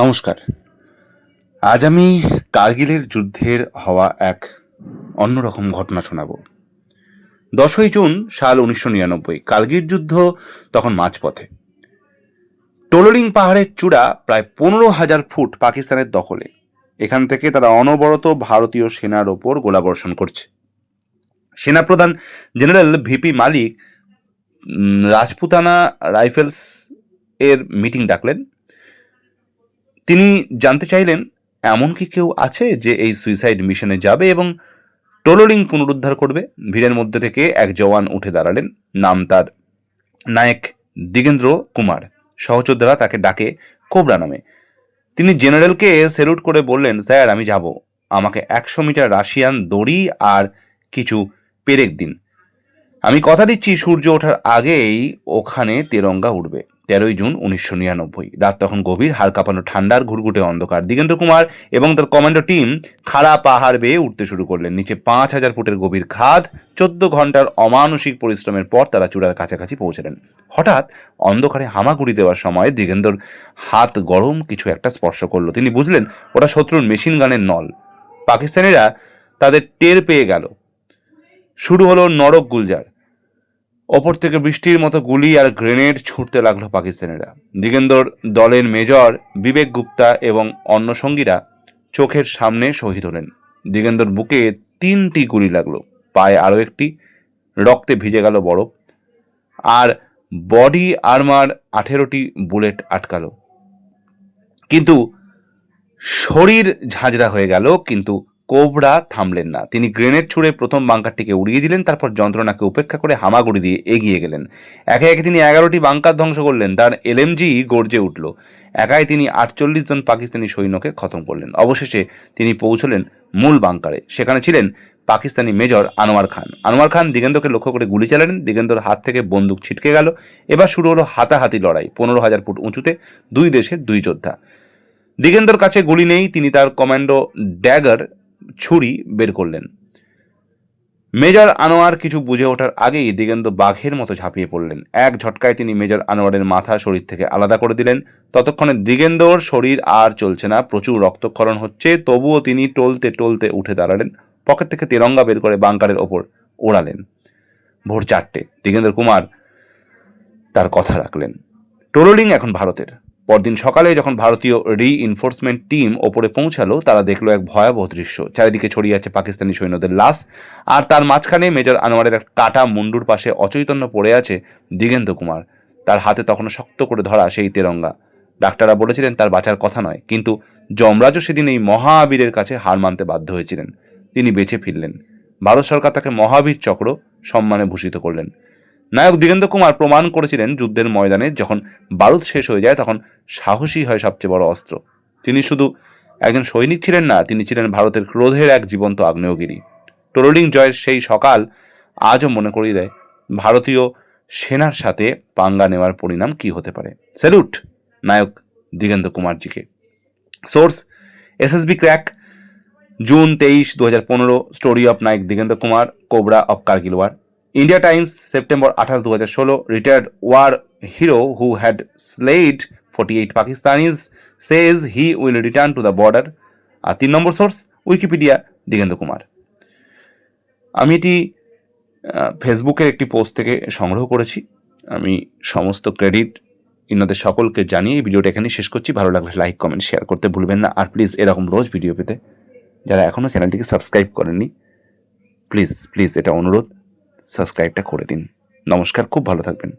নমস্কার। আজ আমি কার্গিলের যুদ্ধের হওয়া এক অন্যরকম ঘটনা শোনাব। দশই জুন সাল উনিশশো নিরানব্বই, কার্গিল যুদ্ধ তখন মাঝপথে। টোলরিং পাহাড়ের চূড়া প্রায় পনেরো হাজার ফুট পাকিস্তানের দখলে। এখান থেকে তারা অনবরত ভারতীয় সেনার ওপর গোলাবর্ষণ করছে। সেনাপ্রধান general VP Malik Rajputana rifles এর মিটিং ডাকলেন। তিনি জানতে চাইলেন, এমন কি কেউ আছে যে এই সুইসাইড মিশনে যাবে এবং টোলোরিং পুনরুদ্ধার করবে? ভিড়ের মধ্যে থেকে এক জওয়ান উঠে দাঁড়ালেন, নাম তার নায়ক দিগেন্দ্র কুমার। সহযোদ্ধারা তাকে ডাকে কোবরা নামে। তিনি জেনারেলকে স্যালুট করে বললেন, স্যার, আমি যাব। আমাকে একশো মিটার রাশিয়ান দড়ি আর কিছু পেরেক দিন। আমি কথা দিচ্ছি, সূর্য ওঠার আগেই ওখানে তেরঙ্গা উঠবে তেরোই জুন উনিশশো নিরানব্বই। রাত তখন গভীর, হাড় কাঁপানো ঠান্ডার ঘুরঘুটে অন্ধকার। দিগেন্দ্র কুমার এবং তার কমান্ডো টিম খাড়া পাহাড় বেয়ে উঠতে শুরু করলেন। নিচে পাঁচ হাজার ফুটের গভীর খাদ, চোদ্দ ঘণ্টার অমানসিক পরিশ্রমের পর তারা চূড়ার কাছাকাছি পৌঁছলেন। হঠাৎ অন্ধকারে হামাগুড়ি দেওয়ার সময় দিগেন্দর হাত গরম কিছু একটা স্পর্শ করল। তিনি বুঝলেন, ওটা শত্রুর মেশিন গানের নল। পাকিস্তানিরা তাদের টের পেয়ে গেল। শুরু হলো নরক গুলজার। ওপর থেকে বৃষ্টির মতো গুলি আর গ্রেনেড ছুটতে লাগল পাকিস্তানিরা। দিগেন্দর দলের মেজর বিবেক গুপ্তা এবং অন্য সঙ্গীরা চোখের সামনে শহীদ হলেন। দিগেন্দর বুকে তিনটি গুলি লাগল। পায়ে আরও একটি, রক্তে ভিজে গেল বরফ, আর বডি আর্মার আঠেরোটি বুলেট আটকালো। কিন্তু শরীর ঝাঁঝরা হয়ে গেল, কিন্তু কোবরা থামলেন না। তিনি গ্রেনেড ছুঁড়ে প্রথম বাঙ্কারটিকে উড়িয়ে দিলেন, তারপর যন্ত্রণাকে উপেক্ষা করে হামাগুড়ি দিয়ে এগিয়ে গেলেন। একে একে তিনি এগারোটি বাঙ্কার ধ্বংস করলেন, তার এলএমজি গর্জে উঠল। একাই তিনি আটচল্লিশ জন পাকিস্তানি সৈন্যকে খতম করলেন। অবশেষে তিনি পৌঁছলেন মূল বাঙ্কারে সেখানে ছিলেন পাকিস্তানি মেজর আনোয়ার খান। আনোয়ার খান দিগেন্দ্রকে লক্ষ্য করে গুলি চালালেন। দিগেন্দ্র হাত থেকে বন্দুক ছিটকে গেল। এবার শুরু হলো হাতাহাতি লড়াই। পনেরো হাজার ফুট উঁচুতে দুই দেশের দুই যোদ্ধা। দিগেন্দ্রর কাছে গুলি নেই। তিনি তার কমান্ডো ড্যাগার ছুরি বের করলেন। মেজর আনোয়ার কিছু বুঝে ওঠার আগেই দিগেন্দ্র বাঘের মতো ঝাঁপিয়ে পড়লেন। এক ঝটকায় তিনি মেজর আনোয়ারের মাথা শরীর থেকে আলাদা করে দিলেন। ততক্ষণে দিগেন্দর শরীর আর চলছে না, প্রচুর রক্তক্ষরণ হচ্ছে, তবুও তিনি টলতে টলতে উঠে দাঁড়ালেন, পকেট থেকে তেরঙ্গা বের করে বাংকারের ওপর ওড়ালেন। ভোর চারটে, দিগেন্দ্র কুমার তার কথা রাখলেন। টোরোলিং এখন ভারতের। পরদিন সকালে যখন ভারতীয় রিইনফোর্সমেন্ট টিম ওপরে পৌঁছালো, তারা দেখল এক ভয়াবহ দৃশ্য। চারিদিকে ছড়িয়ে আছে পাকিস্তানি সৈন্যদের লাশ, আর তার মাঝখানে মেজর আনোয়ারের এক কাটা মুন্ডুর পাশে অচৈতন্য পড়ে আছে দিগেন্দ্র কুমার। তার হাতে তখনও শক্ত করে ধরা সেই তেরঙ্গা। ডাক্তাররা বলেছিলেন তার বাঁচার কথা নয়, কিন্তু যমরাজও সেদিন এই মহাবীরের কাছে হার মানতে বাধ্য হয়েছিলেন। তিনি বেঁচে ফিরলেন। ভারত সরকার তাকে মহাবীর চক্র সম্মানে ভূষিত করলেন। নায়ক দিগেন্দ্র কুমার প্রমাণ করেছিলেন যুদ্ধের ময়দানে যখন বারুদ শেষ হয়ে যায় তখন সাহসী হয় সবচেয়ে বড় অস্ত্র। তিনি শুধু একজন সৈনিক ছিলেন না, তিনি ছিলেন ভারতের ক্রোধের এক জীবন্ত আগ্নেয়গিরি। টোরোলিং জয়ের সেই সকাল আজও মনে করিয়ে দেয়, ভারতীয় সেনার সাথে পাঙ্গা নেওয়ার পরিণাম কি হতে পারে? স্যালুট, নায়ক দিগেন্দ্র কুমারজিকে। সোর্স এসএসবি ক্র্যাক, জুন তেইশ দু হাজার পনেরো, story of Naik Digendra Kumar, cobra of Kargil war India Times September আঠাশ দু হাজার ষোলো retired war hero who had slayed forty eight Pakistanis says he will return to the border আর তিন নম্বর সোর্স উইকিপিডিয়া দিগেন্দ্র কুমার আমি এটি ফেসবুকের একটি পোস্ট থেকে সংগ্রহ করেছি। আমি সমস্ত ক্রেডিট ইনাদের সকলকে জানিয়ে এই ভিডিওটা এখানেই শেষ করছি। ভালো লাগলে লাইক কমেন্ট শেয়ার করতে ভুলবেন না। আর প্লিজ এরকম রোজ ভিডিও পেতে, যারা এখনও চ্যানেলটিকে সাবস্ক্রাইব করেননি প্লিজ প্লিজ এটা অনুরোধ। সাবস্ক্রাইবটা করে দিন। নমস্কার খুব ভালো থাকবেন।